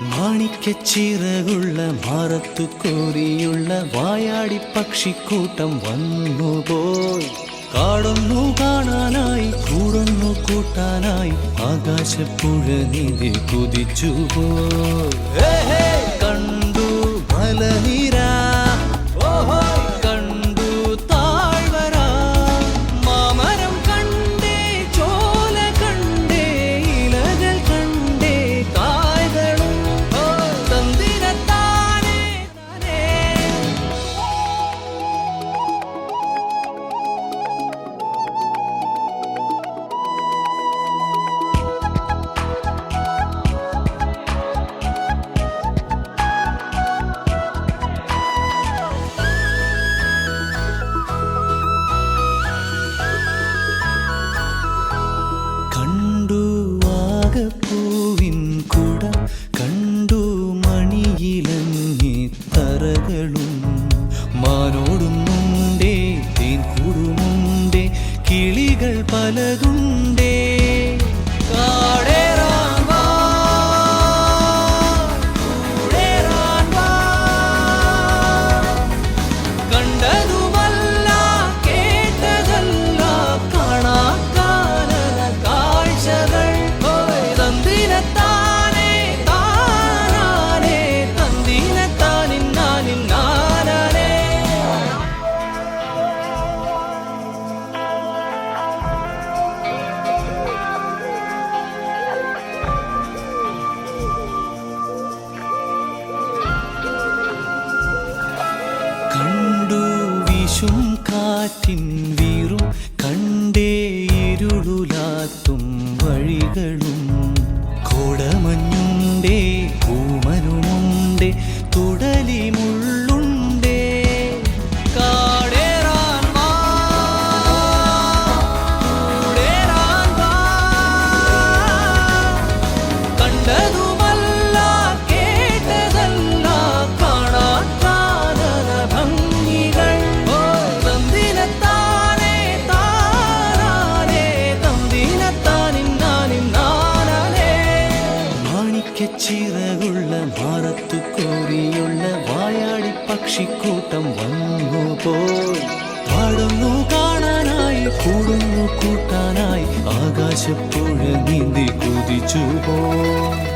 മാണിക്കച്ചിറകുള്ള മാറത്തു കോരിയുള്ള വായാടി പക്ഷിക്കൂട്ടം വന്നുപോയി കാടൊന്നു കാണാനായി കൂടൊന്നു കൂട്ടാനായി ആകാശപ്പുഴ നീതി കുതിച്ചുപോയി കണ്ടു മലനിര പലതുണ്ടേ. കണ്ടതുമല്ല കേട്ടതല്ല കാണാക്കാനല കാഴ്ചകൾ. വിഷും കാറ്റിൻ വീറും കണ്ടേ ഇരുളുലാത്തും വഴികളും. കോടമഞ്ഞുണ്ടേ പൂമനുമുണ്ടേ മാണിക്കച്ചിറകുള്ള മാറത്തു കോറിയുള്ള വായാടി പക്ഷിക്കൂട്ടം വന്നു പോയി. പാടുന്നു കാണാനായി കൂടുന്നു കൂട്ടാനായി ആകാശപ്പുഴ നീന്തി കുതിച്ചു പോയി.